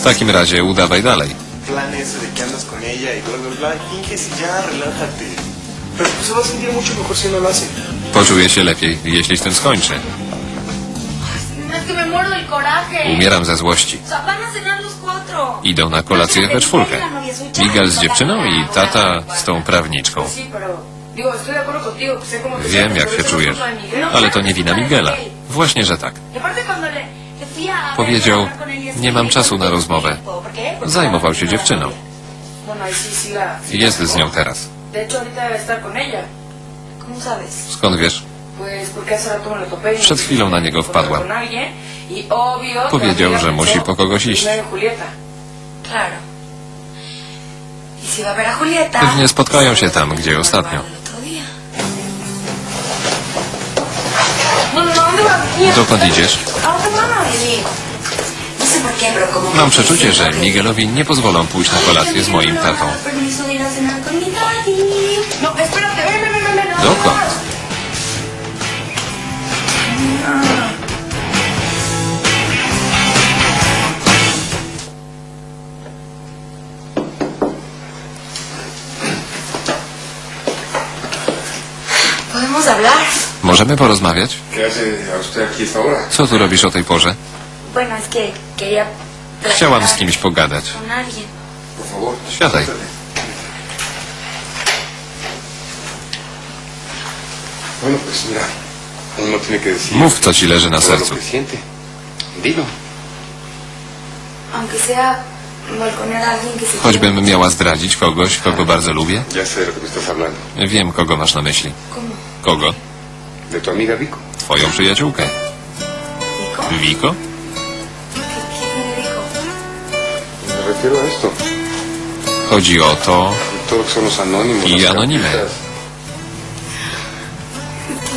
W takim razie udawaj dalej. y y no. Poczuję się lepiej, jeśli z tym skończę. Umieram ze złości. Idą na kolację we czwórkę. Miguel z dziewczyną i tata z tą prawniczką. Wiem, jak się no es czujesz. No, Ale to nie que wina sí, Miguela. Właśnie, że tak. Powiedział, nie mam czasu na rozmowę. Zajmował się dziewczyną. Jest z nią teraz. Skąd wiesz? Przed chwilą na niego wpadłam. Powiedział, że musi po kogoś iść. "Primero Julieta. Claro. Y si va a ver a Julieta... Pewnie spotkają się tam, gdzie ostatnio. Pero como... Mam przeczucie, że Miguelowi nie pozwolą pójść na kolację z moim tatą. Dokąd? Podemos hablar. Możemy porozmawiać? Co tu robisz o tej porze? Chciałam z kimś pogadać. Siadaj. Mów, co ci leży na sercu. Choćbym miała zdradzić kogoś, kogo bardzo lubię? Wiem, kogo masz na myśli. Kogo? De tu amiga Vico. Twoją przyjaciółkę. Me refiero a esto. Chodzi o to... Todo lo que son los anónimos. Y las anónime. cartitas.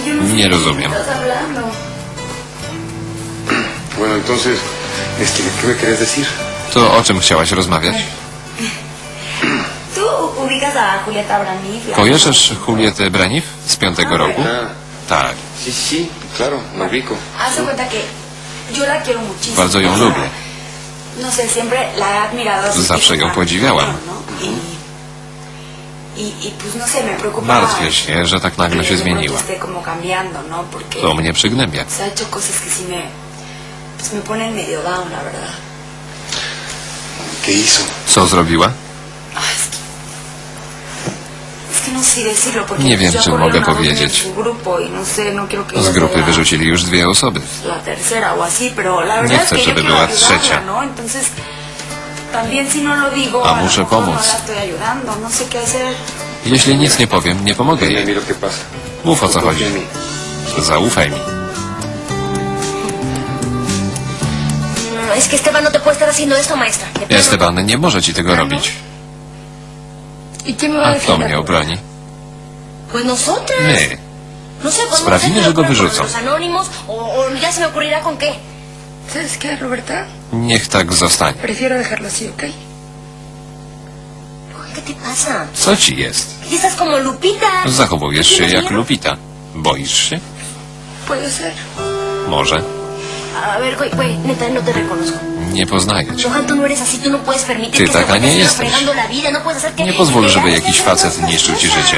Yo no sé Nie de qué rozumiem. estás hablando. Bueno, entonces, este, ¿qué me querías decir? To o czym chciałaś rozmawiać? ¿Tú ubicas a Julieta Braniff? la- Kojarzysz Julietę Braniw z piątego roku? Ah, Tak, sí, sí, claro, la ubico. Haz de cuenta que yo la quiero muchísimo. bardzo ją lubię. No sé, siempre la he admirado. Zawsze que ją podziwiałam. pequeña, ¿no? Y, y, y pues no sé, me preocupa. Martwię się, że tak nagle się zmieniła. esté como cambiando, ¿no? Porque To mnie przygnębia. se ha hecho cosas que sí me, pues me ponen medio down, la verdad. ¿Qué hizo? Co zrobiła? Ay, es que, es que no sé decirlo, porque Nie wiem, czy mogę powiedzieć. no no Z ella grupy wyrzucili już dwie osoby. Nie chcę, żeby była trzecia. ¿no? No A muszę pomóc. no no. Jeśli nic nie powiem, nie pomogę jej. Mów o co chodzi. Zaufaj mi. No, Esteban no nie może ci tego robić. ¿Y a kto mnie obroni? Pues nosotras. My. No Sprawimy, no sé że go wyrzucą. con los anónimos o, o ya se me ocurrirá con qué. ¿Sabes qué, Roberta? Niech tak zostanie. Co ci jest? ¿Qué estás como Lupita? Zachowujesz ¿No się jak? Lupita. Boisz się? Może. No. Nie poznaję cię. Ty taka nie jesteś. Nie pozwól, żeby jakiś facet niszczył ci życie.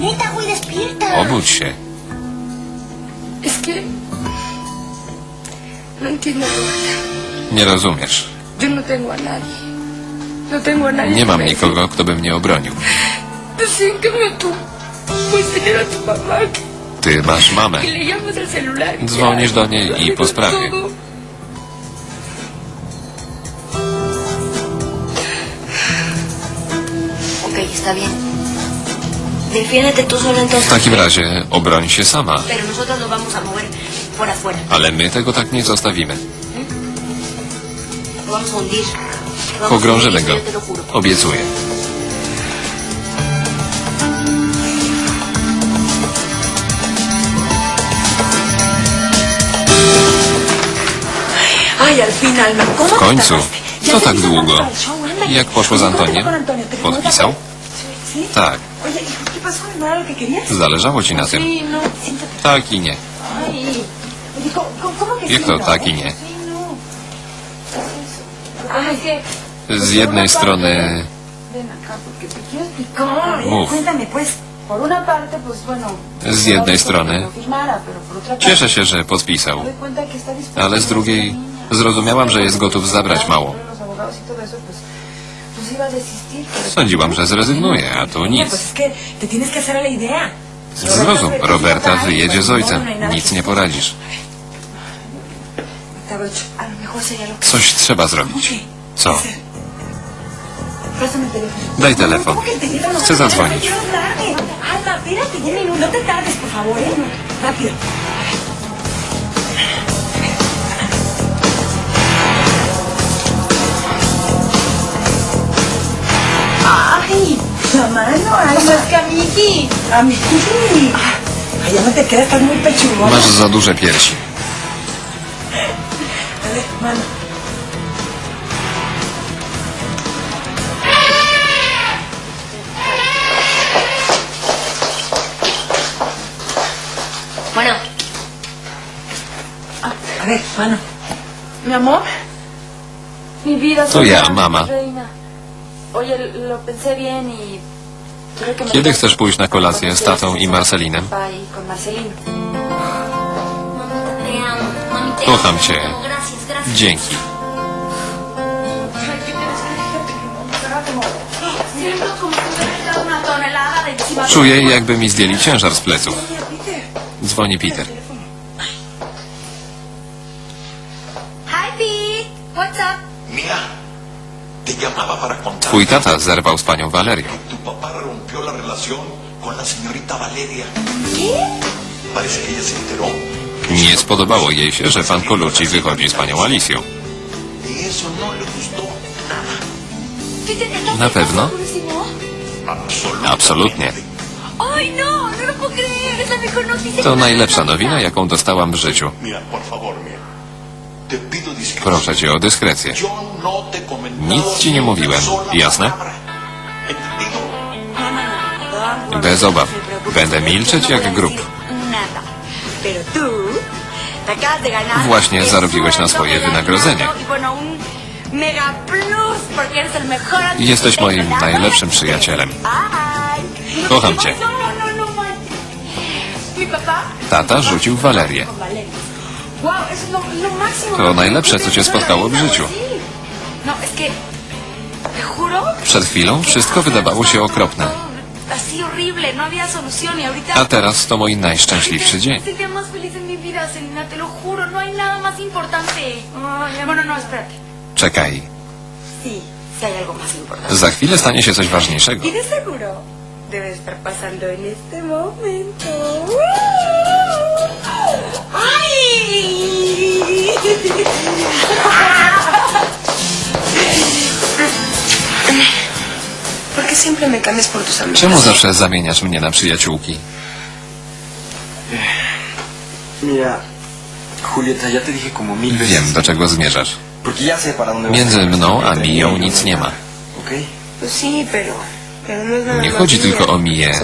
Neta, güey, despierta. Obudź się. Es que... No entiendo. Nie rozumiesz. Yo no tengo a nadie. No tengo a nadie. Nie que mam me nikogo, kto by mnie obronił. cambio tú puedes tener a tu mamá que, Ty masz mamę. que le llamas al celular. Dzwonisz do niej i po sprawie. Ok, está bien. W takim razie obroń się sama. Afuera. Ale my tego tak nie zostawimy. Pogrążymy go. Obiecuję. ¿no? ¿Cómo W końcu. Co tak długo? Jak poszło z ¿Cómo te Antoniem? Podpisał? Tak. ¿Y? ¿No? Zależało ci na tym. No. Tak i nie. Ay. Oye, ¿cómo, cómo- cómo que Jak to no? tak i nie? No. Z jednej strony Mów. Z jednej strony cieszę się, że podpisał, ale z drugiej zrozumiałam, że jest gotów zabrać mało. Sądziłam, że zrezygnuje, a tu nic. Zrozum, Roberta wyjedzie z ojcem. Nic nie poradzisz. Coś trzeba zrobić. Co? Daj telefon. Chcę zadzwonić. Ya minuto. No te tardes, por favor, ¿eh? Rápido. Mano, Alma. Es que a Miki. A mí. Ay, ya no te queda, estás muy pechugona. Masz za duże piersi. Dale, mano. Bueno, A ver, mano. Mi amor. Mi vida. Ja, soñada, mama. Reina. Oye, lo pensé bien y... Kiedy chcesz pójść na kolację z tatą i Marcelinem? Kocham cię. Dzięki. Czuję, jakby mi zdjęli ciężar z pleców. Dzwoni Peter. Twój tata zerwał z panią Valerią. Señorita Valeria. Parece que ella se enteró Nie spodobało jej się, że pan Colucci wychodzi z panią Alicją. y eso no le gustó nada. Peter, ¿estás Na pewno? segurísimo? Absolutamente. Absolutnie. Ay, no, no lo puedo creer. Es la mejor noticia. To najlepsza nowina, jaką dostałam w życiu. Mira, por favor, mira. Te pido discreción. Proszę cię o dyskrecję. Yo no te he comentado Nic ci nie ni una mówiłem, sola jasne? palabra. Bez obaw. Będę milczeć jak grób. Właśnie zarobiłeś na swoje wynagrodzenie. Jesteś moim najlepszym przyjacielem. Kocham cię. Tata rzucił Walerię. To najlepsze, co cię spotkało w życiu. Przed chwilą wszystko wydawało się okropne. Horrible, no había solución y ahorita. A teraz to mój najszczęśliwszy dzień. Es el día más feliz de mi vida, Selena, te lo juro, no hay nada más importante. Bueno, no, espérate. Czekaj. Sí, sí hay algo más importante. Za chwilę stanie się coś ważniejszego. Y de seguro debe estar pasando en este momento. ¡Ay! Czemu zawsze zamieniasz mnie na przyjaciółki? Mira, Julieta, ya te dije como mil veces. Wiem, do czego zmierzasz. Między mną a Miją nic nie ma. No Nie chodzi tylko o Miję,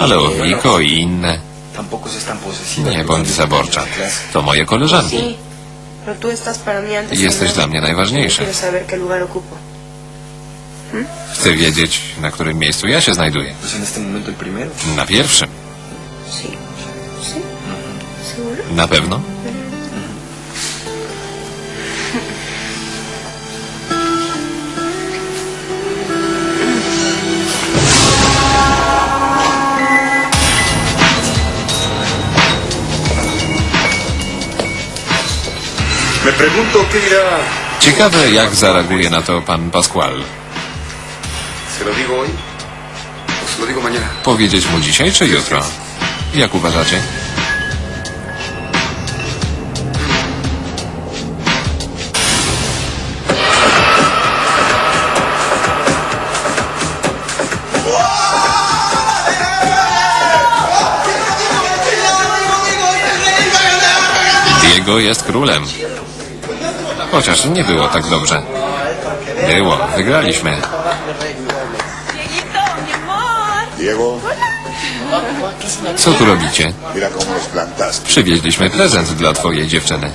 ale o Wiko i inne. Nie bądź zaborcza. To moje koleżanki. Jesteś dla mnie najważniejsza. Quiero saber qué lugar ocupo. Chcę wiedzieć, na którym miejscu ja się znajduję. Na pierwszym. Na pewno. Ciekawe, jak zareaguje na to pan Pascual. Powiedzieć mu dzisiaj czy jutro? Jak uważacie? Diego jest królem. Chociaż nie było tak dobrze. Było, wygraliśmy. Co tu robicie? Przywieźliśmy prezent dla twojej dziewczyny.